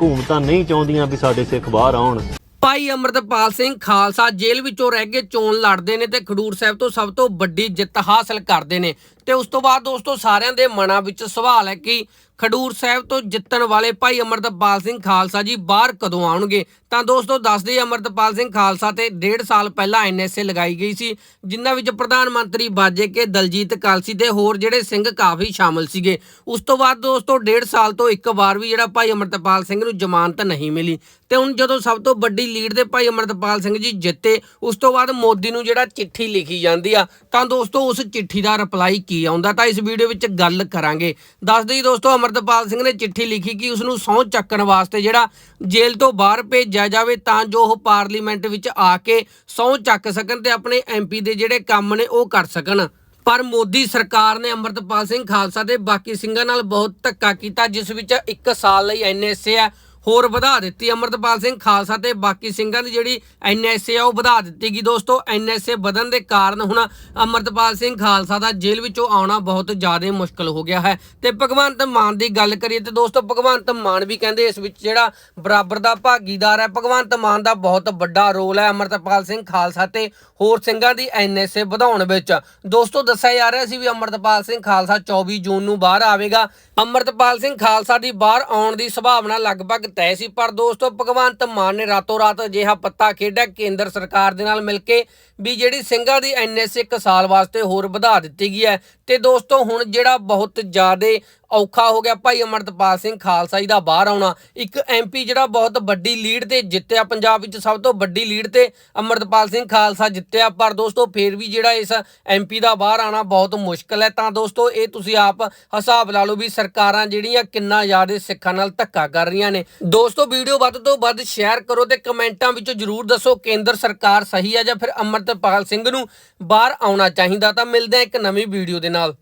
ਹਕੂਮਤਾਂ ਨਹੀਂ ਚਾਹੁੰਦੀਆਂ ਵੀ ਸਾਡੇ ਸਿੱਖ ਬਾਹਰ ਆਉਣ। ਭਾਈ ਅਮਰਤਪਾਲ ਸਿੰਘ ਖਾਲਸਾ ਜੇਲ੍ਹ ਵਿੱਚੋਂ ਰਹਿ ਕੇ ਚੋਣ ਲੜਦੇ ਨੇ ਤੇ ਖਡੂਰ ਸਾਹਿਬ ਤੋਂ ਸਭ ਤੋਂ ਵੱਡੀ ਜਿੱਤ ਹਾਸਲ ਕਰਦੇ ਨੇ। ਤੇ ਉਸ ਤੋਂ ਬਾਅਦ ਦੋਸਤੋ ਸਾਰਿਆਂ ਦੇ ਮਨਾਂ ਵਿੱਚ ਸਵਾਲ ਹੈ ਕਿ ਖਡੂਰ ਸਾਹਿਬ ਤੋਂ ਜਿੱਤਣ ਵਾਲੇ ਭਾਈ ਅਮਰਤਪਾਲ ਸਿੰਘ ਖਾਲਸਾ ਜੀ ਬਾਹਰ ਕਦੋਂ ਆਉਣਗੇ? ਤਾਂ ਦੋਸਤੋ ਦੱਸਦੇ ਅਮਰਤਪਾਲ ਸਿੰਘ ਖਾਲਸਾ ਤੇ 1.5 ਸਾਲ ਪਹਿਲਾਂ ਐਨਐਸਏ ਲਗਾਈ ਗਈ ਸੀ, ਜਿਨ੍ਹਾਂ ਵਿੱਚ ਪ੍ਰਧਾਨ ਮੰਤਰੀ ਬਾਜੇ ਕੇ ਦਲਜੀਤ ਕਾਲਸੀ ਤੇ ਹੋਰ ਜਿਹੜੇ ਸਿੰਘ ਕਾਫੀ ਸ਼ਾਮਲ ਸੀਗੇ। ਉਸ ਤੋਂ ਬਾਅਦ ਦੋਸਤੋ 1.5 ਸਾਲ ਤੋਂ ਇੱਕ ਵਾਰ ਵੀ ਜਿਹੜਾ ਭਾਈ ਅਮਰਤਪਾਲ ਸਿੰਘ ਨੂੰ ਜ਼ਮਾਨਤ ਨਹੀਂ ਮਿਲੀ। ਤੇ ਹੁਣ ਜਦੋਂ ਸਭ ਤੋਂ ਵੱਡੀ ਲੀਡ ਦੇ ਭਾਈ ਅਮਰਤਪਾਲ ਸਿੰਘ ਜੀ ਜਿੱਤੇ, ਉਸ ਤੋਂ ਬਾਅਦ ਮੋਦੀ ਨੂੰ ਜਿਹੜਾ ਚਿੱਠੀ ਲਿਖੀ ਜਾਂਦੀ ਆ, ਤਾਂ ਦੋਸਤੋ ਉਸ ਚਿੱਠੀ ਦਾ ਰਿਪਲਾਈ ਕੀ ਆਉਂਦਾ? ਤਾਂ ਇਸ ਵੀਡੀਓ ਵਿੱਚ ਗੱਲ ਕਰਾਂਗੇ। ਦੱਸਦੇ ਹੀ ਦੋਸਤੋ ਅਮਰਤਪਾਲ ਸਿੰਘ ਨੇ ਚਿੱਠੀ ਲਿਖੀ ਕਿ ਉਸ ਨੂੰ ਸਹੁੰ ਚੱਕਣ ਵਾਸਤੇ ਜਿਹੜਾ ਜੇਲ੍ਹ ਤੋਂ ਬਾਹਰ ਭੇਜਿਆ ਜਾਵੇ ਤਾਂ ਜੋ ਉਹ ਪਾਰਲੀਮੈਂਟ ਵਿੱਚ ਆ ਕੇ ਸਹੁੰ ਚੱਕ ਸਕਣ ਤੇ ਆਪਣੇ ਐਮਪੀ ਦੇ ਜਿਹੜੇ ਕੰਮ ਨੇ ਉਹ ਕਰ ਸਕਣ। ਪਰ ਮੋਦੀ ਸਰਕਾਰ ਨੇ ਅਮਰਤਪਾਲ ਸਿੰਘ ਖਾਲਸਾ ਦੇ ਬਾਕੀ ਸਿੰਘਾਂ ਨਾਲ ਬਹੁਤ ਧੱਕਾ ਕੀਤਾ, ਜਿਸ ਵਿੱਚ 1 ਸਾਲ ਲਈ ਐਨਐਸਏ ਆ ਹੋਰ ਵਧਾ ਦਿੱਤੀ। ਅਮਰਤਪਾਲ ਸਿੰਘ ਖਾਲਸਾ ਤੇ ਬਾਕੀ ਸਿੰਘਾਂ ਦੀ ਜਿਹੜੀ ਐਨਐਸਏ ਆ, ਉਹ ਵਧਾ ਦਿੱਤੀ ਗਈ ਦੋਸਤੋ। ਐਨਐਸਏ ਵਧਣ ਦੇ ਕਾਰਨ ਹੁਣ ਅਮਰਤਪਾਲ ਸਿੰਘ ਖਾਲਸਾ ਦਾ ਜੇਲ੍ਹ ਵਿੱਚੋਂ ਆਉਣਾ ਬਹੁਤ ਜ਼ਿਆਦਾ ਮੁਸ਼ਕਲ ਹੋ ਗਿਆ ਹੈ। ਤੇ ਭਗਵੰਤ ਮਾਨ ਦੀ ਗੱਲ ਕਰੀਏ ਤੇ ਦੋਸਤੋ, ਭਗਵੰਤ ਮਾਨ ਵੀ ਕਹਿੰਦੇ ਇਸ ਵਿੱਚ ਜਿਹੜਾ ਬਰਾਬਰ ਦਾ ਭਾਗੀਦਾਰ ਹੈ। ਭਗਵੰਤ ਮਾਨ ਦਾ ਬਹੁਤ ਵੱਡਾ ਰੋਲ ਹੈ ਅਮਰਤਪਾਲ ਸਿੰਘ ਖਾਲਸਾ ਤੇ ਹੋਰ ਸਿੰਘਾਂ ਦੀ ਐਨਐਸਏ ਵਧਾਉਣ ਵਿੱਚ। ਦੋਸਤੋ, ਦੱਸਿਆ ਜਾ ਰਿਹਾ ਸੀ ਵੀ ਅਮਰਤਪਾਲ ਸਿੰਘ ਖਾਲਸਾ 24 ਜੂਨ ਨੂੰ ਬਾਹਰ ਆਵੇਗਾ। ਅਮਰਤਪਾਲ ਸਿੰਘ ਖਾਲਸਾ ਦੀ ਬਾਹਰ ਆਉਣ ਦੀ ਸੰਭਾਵਨਾ ਲਗਭਗ ਤੈਅ ਸੀ, ਪਰ ਦੋਸਤੋ ਭਗਵੰਤ ਮਾਨ ਨੇ ਰਾਤੋਂ ਰਾਤ ਅਜਿਹਾ ਪੱਤਾ ਖੇਡਿਆ, ਕੇਂਦਰ ਸਰਕਾਰ ਦੇ ਨਾਲ ਮਿਲ ਕੇ ਵੀ ਜਿਹੜੀ ਸਿੰਘਾਂ ਦੀ ਐਨਐਸਏ ਇੱਕ ਸਾਲ ਵਾਸਤੇ ਹੋਰ ਵਧਾ ਦਿੱਤੀ ਗਈ ਹੈ। ਤੇ ਦੋਸਤੋ ਹੁਣ ਜਿਹੜਾ ਬਹੁਤ ਜ਼ਿਆਦਾ ਔਖਾ ਹੋ ਗਿਆ। ਭਾਈ ਅਮਰਤਪਾਲ ਸਿੰਘ ਖਾਲਸਾ ਜੀ ਦਾ ਬਾਹਰ ਆਉਣਾ। ਇੱਕ ਐਮਪੀ ਜਿਹੜਾ ਬਹੁਤ ਵੱਡੀ ਲੀਡ ਤੇ ਜਿੱਤਿਆ ਪੰਜਾਬ ਵਿੱਚ, ਸਭ ਤੋਂ ਵੱਡੀ ਲੀਡ ਤੇ ਅਮਰਤਪਾਲ ਸਿੰਘ ਖਾਲਸਾ ਜਿੱਤਿਆ। ਪਰ ਦੋਸਤੋ, ਫੇਰ ਵੀ ਜਿਹੜਾ ਇਸ ਐਮਪੀ ਦਾ ਬਾਹਰ ਆਉਣਾ ਬਹੁਤ ਮੁਸ਼ਕਲ ਹੈ। ਤਾਂ ਦੋਸਤੋ, ਇਹ ਤੁਸੀਂ ਆਪ ਹਿਸਾਬ ਲਾ ਲਓ ਵੀ ਸਰਕਾਰਾਂ ਜਿਹੜੀਆਂ ਕਿੰਨਾ ਜ਼ਿਆਦਾ ਸਿੱਖਾਂ ਨਾਲ ਧੱਕਾ ਕਰ ਰਹੀਆਂ ਨੇ। ਦੋਸਤੋ, ਵੀਡੀਓ ਵੱਧ ਤੋਂ ਵੱਧ ਸ਼ੇਅਰ ਕਰੋ ਤੇ ਕਮੈਂਟਾਂ ਵਿੱਚ ਜਰੂਰ ਦੱਸੋ ਕੇਂਦਰ ਸਰਕਾਰ ਸਹੀ ਹੈ ਜਾਂ ਫਿਰ ਅਮਰਤਪਾਲ ਸਿੰਘ ਨੂੰ ਬਾਹਰ ਆਉਣਾ ਚਾਹੀਦਾ। ਤਾਂ ਮਿਲਦੇ ਹਾਂ ਇੱਕ ਨਵੀਂ ਵੀਡੀਓ ਦੇ ਨਾਲ।